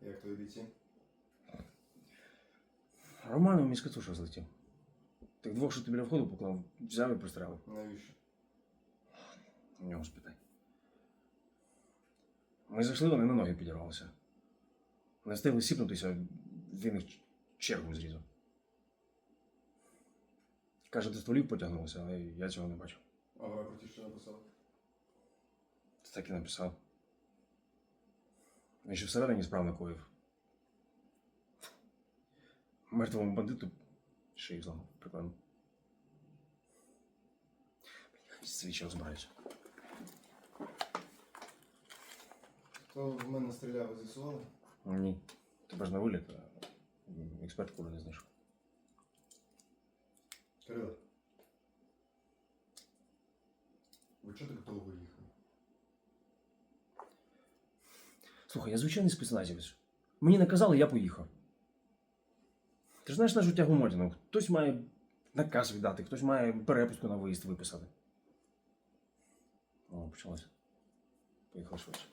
Як твої бійці? Роман у міськотуша злетів. Тих двох, що ти біля входу поклав, взяв і пристрелив. Навіщо? У нього спитай. Ми зайшли, вони на ноги підірвалися. Не встигли сіпнутися, він їх чергу зрізав. Каже, до стволів потягнулося, але я цього не бачив. А що написав? Так і написав. Він ще всередині справ накоїв. Мертвому бандиту шию зламав, прикладно. Свічі розбираюся. Хто в мене стріляв, ви з'ясували? Ні. Тебе ж на виліт, а експерт куди не знайшов. Кирило. Ви чого так довго їхали? Слухай, я звичайний спецназівець. Мені наказали, я поїхав. Ти ж знаєш нашу тягу Модіну. Хтось має наказ віддати, хтось має перепустку на виїзд виписати. О, почалося. Поїхав швидше.